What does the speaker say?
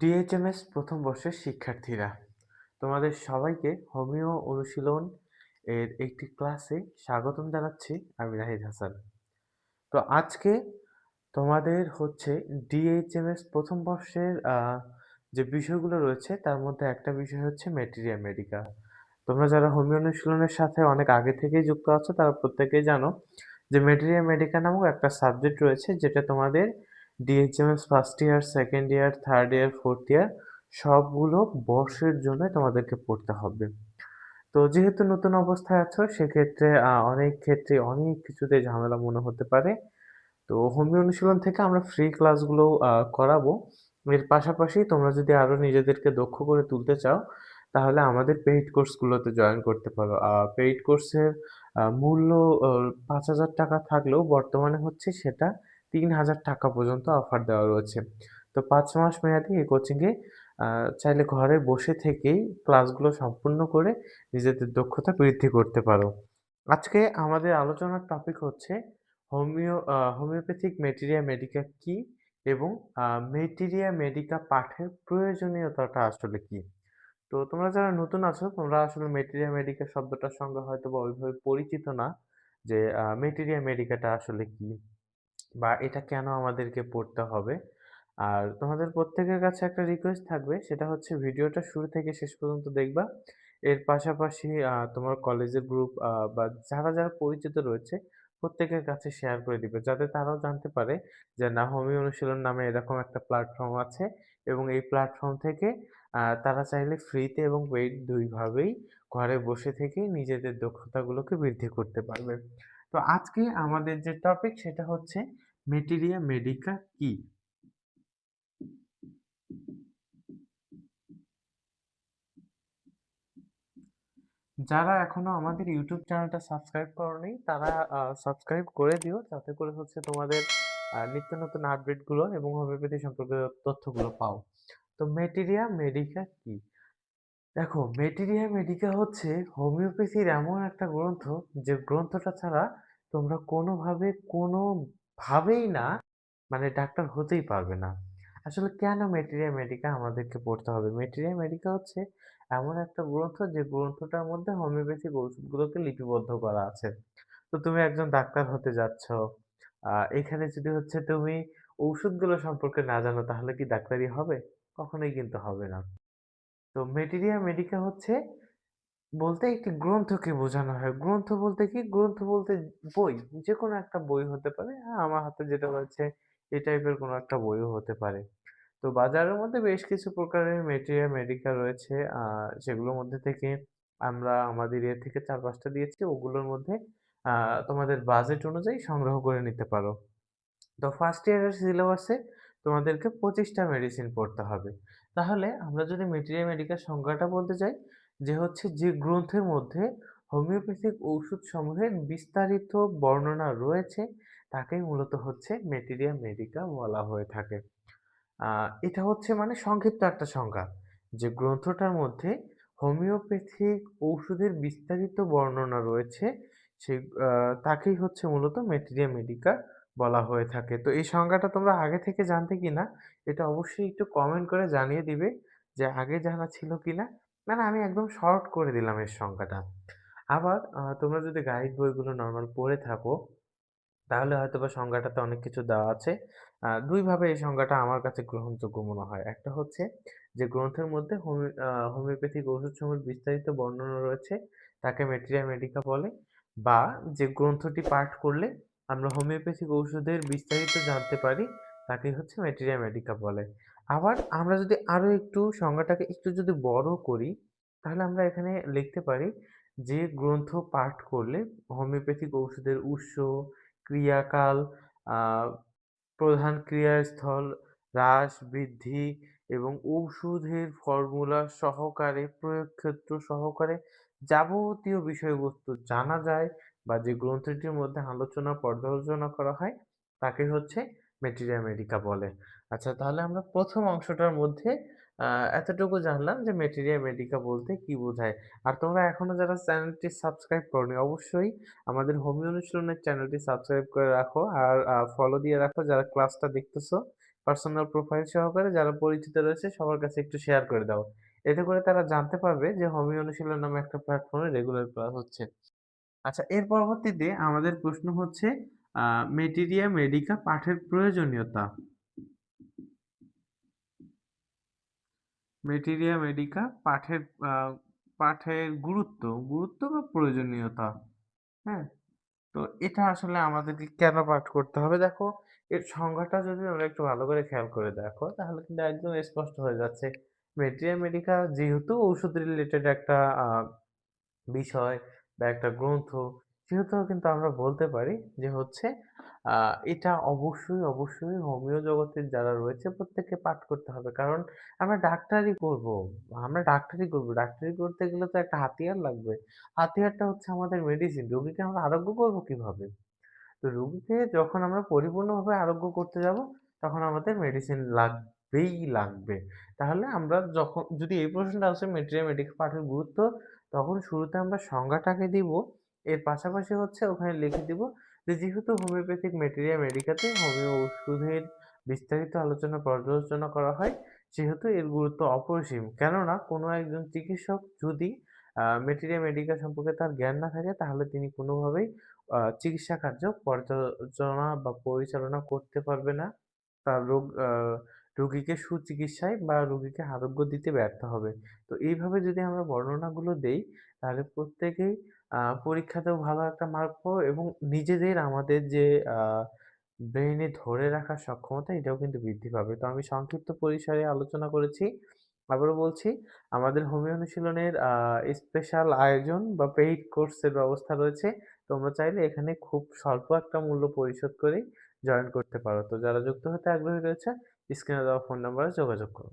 DHMS প্রথম বর্ষের শিক্ষার্থীরা, তোমাদের সবাইকে হোমিও অনুশীলন এর একটি ক্লাসে স্বাগতম জানাচ্ছি আমি রাহিদ হাসান। তো আজকে তোমাদের হচ্ছে ডিএইচএমএস প্রথম বর্ষের যে বিষয়গুলো রয়েছে তার মধ্যে একটা বিষয় হচ্ছে ম্যাটেরিয়া মেডিকা। তোমরা যারা হোমিও অনুশীলনের সাথে অনেক আগে থেকেই যুক্ত আছো তারা প্রত্যেকেই জানো যে ম্যাটেরিয়া মেডিকা নামক একটা সাবজেক্ট রয়েছে যেটা তোমাদের DHMS first year, second year, third year, fourth year সবগুলো বর্ষের জন্য তোমাদেরকে পড়তে হবে। তো যেহেতু নতুন অবস্থায় আছো সেক্ষেত্রে অনেক ক্ষেত্রে অনেক কিছুতে ঝামেলা মনে হতে পারে। তো হোমি অনুশীলন থেকে আমরা ফ্রি ক্লাসগুলো করাবো। এর পাশাপাশি তোমরা যদি আরও নিজেদেরকে দক্ষ করে তুলতে চাও তাহলে আমাদের পেইড কোর্সগুলোতে জয়েন করতে পারো। পেইড কোর্সের মূল্য অ ৳৫,০০০ থাকলেও বর্তমানে হচ্ছে সেটা ৳৩,০০০ পর্যন্ত অফার দেওয়া রয়েছে। তো পাঁচ মাস মেয়াদি এই কোচিংয়ে চাইলে ঘরে বসে থেকেই ক্লাসগুলো সম্পূর্ণ করে নিজেদের দক্ষতা বৃদ্ধি করতে পারো। আজকে আমাদের আলোচনার টপিক হচ্ছে হোমিও হোমিওপ্যাথিক ম্যাটেরিয়া মেডিকা কি এবং আ ম্যাটেরিয়া মেডিকা পাঠের প্রয়োজনীয়তাটা আসলে কি? তো তোমরা যারা নতুন আছো তোমরা আসলে ম্যাটেরিয়া মেডিকা শব্দটার সঙ্গে হয়তো বা ওইভাবে পরিচিত না যে আ ম্যাটেরিয়া মেডিকাটা আসলে কি? বা এটা কেন আমাদেরকে পড়তে হবে? আর তোমাদের প্রত্যেকের কাছে একটা রিকোয়েস্ট থাকবে সেটা হচ্ছে ভিডিওটা শুরু থেকে শেষ পর্যন্ত দেখবা। এর পাশাপাশি তোমার কলেজের গ্রুপ বা যারা, যারা পরিচিত রয়েছে প্রত্যেকের কাছে শেয়ার করে দিবে। যাতে তারাও জানতে পারে যে না হোমিও অনুশীলন নামে এরকম একটা প্ল্যাটফর্ম আছে এবং এই প্ল্যাটফর্ম থেকে তারা চাইলে ফ্রিতে এবং পেইড ২ ভাবেই ঘরে বসে থেকেই নিজেদের দক্ষতাগুলোকে বৃদ্ধি করতে পারবে। তো আজকে আমাদের যে টপিক সেটা হচ্ছে ম্যাটেরিয়া মেডিকা কি? যারা এখনও আমাদের ইউটিউব চ্যানেলটা সাবস্ক্রাইব করোনি, তারা সাবস্ক্রাইব করে দিও যাতে করে হচ্ছে তোমাদের নিত্য নতুন আপডেটগুলো এবং হোমিওপ্যাথি সম্পর্কিত তথ্যগুলো পাও। তো ম্যাটেরিয়া মেডিকা কি? দেখো ম্যাটেরিয়া মেডিকা হচ্ছে হোমিওপ্যাথির এমন একটা গ্রন্থ যে গ্রন্থটা ছাড়া তোমরা কোনোভাবে, কোনোভাবেই না মানে ডাক্তার হতেই পারবে না। আসলে কেন ম্যাটেরিয়া মেডিকা আমাদেরকে পড়তে হবে? ম্যাটেরিয়া মেডিকা হচ্ছে এমন একটা গ্রন্থ যে গ্রন্থটার মধ্যে হোমিওপ্যাথিক ওষুধগুলোকে লিপিবদ্ধ করা আছে। তো তুমি একজন ডাক্তার হতে যাচ্ছ। এখানে যদি হচ্ছে তুমি ঔষধগুলো সম্পর্কে না জানো তাহলে কি ডাক্তারি হবে? কখনোই কিন্তু হবে না। তো ম্যাটেরিয়া মেডিকা হচ্ছে বলতে একটি গ্রন্থকে বোঝানো হয়। গ্রন্থ বলতে কি? গ্রন্থ বলতে বই। যে কোনো একটা বই হতে পারে। আ আমার হাতে যেটা রয়েছে, এই টাইপের কোনো একটা বইও হতে পারে। তো বাজারের মধ্যে বেশ কিছু প্রকারের ম্যাটেরিয়া মেডিকা রয়েছে। সেগুলোর মধ্যে থেকে আমরা আমাদের ইয়ে থেকে চার পাঁচটা দিয়েছি। ওগুলোর মধ্যে তোমাদের বাজেট অনুযায়ী সংগ্রহ করে নিতে পারো। তো ফার্স্ট ইয়ারের সিলেবাসে তোমাদেরকে পঁচিশটা মেডিসিন পড়তে হবে। তাহলে আমরা যদি ম্যাটেরিয়া মেডিকার সংজ্ঞাটা বলতে চাই, যে হচ্ছে যে গ্রন্থের মধ্যে হোমিওপ্যাথিক ঔষধ সমূহের বিস্তারিত বর্ণনা রয়েছে, তাকেই মূলত হচ্ছে ম্যাটেরিয়া মেডিকা বলা হয়ে থাকে। এটা হচ্ছে মানে সংক্ষিপ্ত একটা সংজ্ঞা। যে গ্রন্থটার মধ্যে হোমিওপ্যাথিক ঔষধের বিস্তারিত বর্ণনা রয়েছে আ, তাকেই হচ্ছে মূলত ম্যাটেরিয়া মেডিকা বলা হয়ে থাকে। তো এই সংজ্ঞাটা তোমরা আগে থেকে জানতে কি না এটা অবশ্যই একটু কমেন্ট করে জানিয়ে দিবে যে আগে জানা ছিল কিনা? মানে আমি একদম শর্ট করে দিলাম এর সংজ্ঞাটা। আবার তোমরা যদি গাইড বইগুলো নর্মাল পড়ে থাকো, তাহলে হয়তো বা সংজ্ঞাটাতে অনেক কিছু দেওয়া আছে। দুইভাবে এই সংজ্ঞাটা আমার কাছে গ্রহণযোগ্য মনে হয়। একটা হচ্ছে যে গ্রন্থের মধ্যে হোমি হোমিওপ্যাথিক ঔষধসমূহের বিস্তারিত বর্ণনা রয়েছে, তাকে ম্যাটেরিয়া মেডিকা বলে, বা যে গ্রন্থটি পাঠ করলে আমরা হোমিওপ্যাথিক ঔষধের বিস্তারিত জানতে পারি তাকে হচ্ছে ম্যাটেরিয়া মেডিকা বলে। আবার আমরা যদি আরও একটু সংজ্ঞাটাকে একটু যদি বড় করি তাহলে আমরা এখানে লিখতে পারি যে গ্রন্থ পাঠ করলে হোমিওপ্যাথিক ঔষধের উৎস, ক্রিয়াকাল, প্রধান ক্রিয়াস্থল, হ্রাস, বৃদ্ধি এবং ঔষধের ফর্মুলা সহকারে প্রয়োগ ক্ষেত্র সহকারে যাবতীয় বিষয়বস্তু জানা যায় বা যে গ্রন্থটির মধ্যে আলোচনা পর্যালোচনা করা হয়, তাকে হচ্ছে ম্যাটেরিয়া মেডিকা বলে। আচ্ছা তাহলে আমরা প্রথম অংশটার মধ্যে এতটুকু জানলাম যে ম্যাটেরিয়া মেডিকা বলতে কি বোঝায়। আর তোমরা এখনও যারা চ্যানেলটি সাবস্ক্রাইব করোনি, অবশ্যই আমাদের হোমি অনুশীলনের চ্যানেলটি সাবস্ক্রাইব করে রাখো আর ফলো দিয়ে রাখো যারা ক্লাসটা দেখতেছো। পার্সোনাল প্রোফাইল সহকারে যারা পরিচিত রয়েছে, সবার কাছে একটু শেয়ার করে দাও। এতে করে তারা জানতে পারবে যে হোমি অনুশীলন নামে একটা প্ল্যাটফর্মে রেগুলার ক্লাস হচ্ছে। আচ্ছা এর পরবর্তীতে আমাদের প্রশ্ন হচ্ছে মেটেরিয়া মেডিকা পাঠের প্রয়োজনীয়তা। মেটেরিয়া মেডিকা পাঠের পাঠের গুরুত্ব, গুরুত্ব বা প্রয়োজনীয়তা। হ্যাঁ? তো এটা আসলে আমাদেরকে কেন পাঠ করতে হবে? দেখো এর সংজ্ঞাটা যদি আমরা একটু ভালো করে খেয়াল করে দেখো তাহলে কিন্তু একদম স্পষ্ট হয়ে যাচ্ছে। মেটেরিয়া মেডিকা যেহেতু ঔষধ রিলেটেড একটা বিষয় বা একটা গ্রন্থ সেহেতু কিন্তু আমরা বলতে পারি যে হচ্ছে এটা অবশ্যই, অবশ্যই হোমিও জগতের যারা রয়েছে প্রত্যেককে পাঠ করতে হবে। কারণ আমরা ডাক্তারি করব। আমরা ডাক্তারি করব। ডাক্তারি করতে গেলে তো একটা হাতিয়ার লাগবে। হাতিয়ারটা হচ্ছে আমাদের মেডিসিন। রোগীকে আমরা আরোগ্য করব কীভাবে? তো রোগীকে যখন আমরা পরিপূর্ণভাবে আরোগ্য করতে যাব তখন আমাদের মেডিসিন লাগবেই লাগবে। তাহলে আমরা যখন যদি এই প্রশ্নটা আসে মেটেরিয়া মেডিকেল পাঠের গুরুত্ব তখন শুরুতে আমরা সংজ্ঞাটাকে দিব। এর পাশাপাশি হচ্ছে ওখানে লিখে দিব যে যেহেতু হোমিওপ্যাথিক মেটেরিয়া মেডিকাতে হোমিও ওষুধের বিস্তারিত আলোচনা পর্যালোচনা করা হয়, সেহেতু এর গুরুত্ব অপরিসীম। কেননা কোনো একজন চিকিৎসক যদি মেটেরিয়া মেডিকা সম্পর্কে তার জ্ঞান না থাকে, তাহলে তিনি কোনোভাবেই চিকিৎসা কার্য পর্যালোচনা বা পরিচালনা করতে পারবে না। তার রোগ রোগীকে সুচিকিৎসায় বা রোগীকে আরোগ্য দিতে ব্যর্থ হবে। তো এইভাবে যদি আমরা বর্ণনাগুলো দেই, তাহলে প্রত্যেকেই পরীক্ষাতেও ভালো একটা মার্ক পাবো এবং নিজেদের আমাদের যে, আ ব্রেইনে ধরে রাখার সক্ষমতা এটাও কিন্তু বৃদ্ধি পাবে। তো আমি সংক্ষিপ্ত পরিসরে আলোচনা করেছি। আবারও বলছি, আমাদের হোমিও অনুশীলনের স্পেশাল আয়োজন বা পেইড কোর্সের ব্যবস্থা রয়েছে। তোমরা চাইলে এখানে খুব স্বল্প একটা মূল্য পরিশোধ করেই জয়েন করতে পারো। তো যারা যুক্ত হতে আগ্রহী রয়েছে স্ক্রিনে দেওয়া ফোন নাম্বারে যোগাযোগ করো।